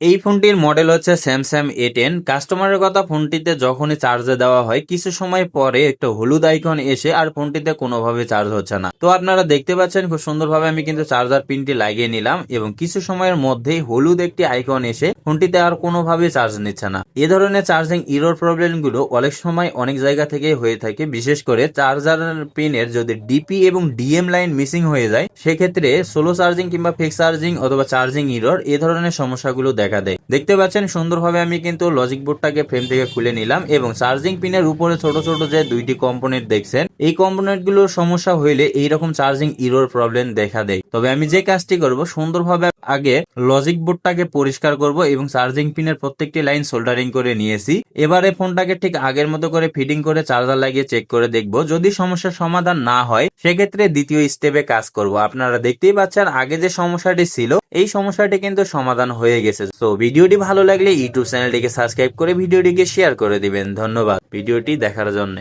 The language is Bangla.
এই ফোনটির মডেল হচ্ছে স্যামসাং এ টেন কাস্টমারের কথা ফোনটিতে যখনই চার্জে দেওয়া হয়, কিছু সময় পরে একটা হলুদ আইকন এসে আর ফোনটিতে কোনোভাবে চার্জ হচ্ছে না। তো আপনারা দেখতে পাচ্ছেন, খুব সুন্দরভাবে আমি কিন্তু চার্জার পিনটি লাগিয়ে নিলাম এবং কিছু সময়ের মধ্যেই হলুদ একটি আইকন এসে ফোনটিতে আর কোনোভাবে চার্জ নিচ্ছে না। এ ধরনের চার্জিং ইরোর প্রবলেমগুলো অনেক সময় অনেক জায়গা থেকে হয়ে থাকে, বিশেষ করে চার্জার পিনের যদি ডিপি এবং ডিএম লাইন মিসিং হয়ে যায়, সেক্ষেত্রে সোলো চার্জিং কিংবা ফিক্স চার্জিং অথবা চার্জিং ইরোর এ ধরনের সমস্যাগুলো দেখা দেয়। দেখতে পাচ্ছেন, সুন্দরভাবে আমি কিন্তু লজিক বোর্ডটাকে ফ্রেম থেকে খুলে নিলাম এবং চার্জিং পিনের উপরে ছোট ছোট যে দুইটি কম্পোনেন্ট দেখছেন, এই কম্পোনেন্টগুলোর সমস্যা হইলে এইরকম চার্জিং ইরোর প্রবলেম দেখা দেয়। তবে আমি যে কাজটি করব, সুন্দরভাবে আগে লজিক বোর্ডটাকে পরিষ্কার করব এবং চার্জিং পিনের প্রত্যেকটি লাইন সোল্ডারিং করে নিয়েছি। এবারে ফোনটাকে ঠিক আগের মতো করে ফিটিং করে চার্জার লাগিয়ে চেক করে দেখব। যদি সমস্যার সমাধান না হয়, সেক্ষেত্রে দ্বিতীয় স্টেপে কাজ করব। আপনারা দেখতেই পাচ্ছেন, আগে যে সমস্যাটি ছিল, এই সমস্যাটি কিন্তু সমাধান হয়ে গেছে। তো ভিডিওটি ভালো লাগলে ইউটিউব চ্যানেলটিকে সাবস্ক্রাইব করে ভিডিওটিকে শেয়ার করে দিবেন। ধন্যবাদ ভিডিওটি দেখার জন্য।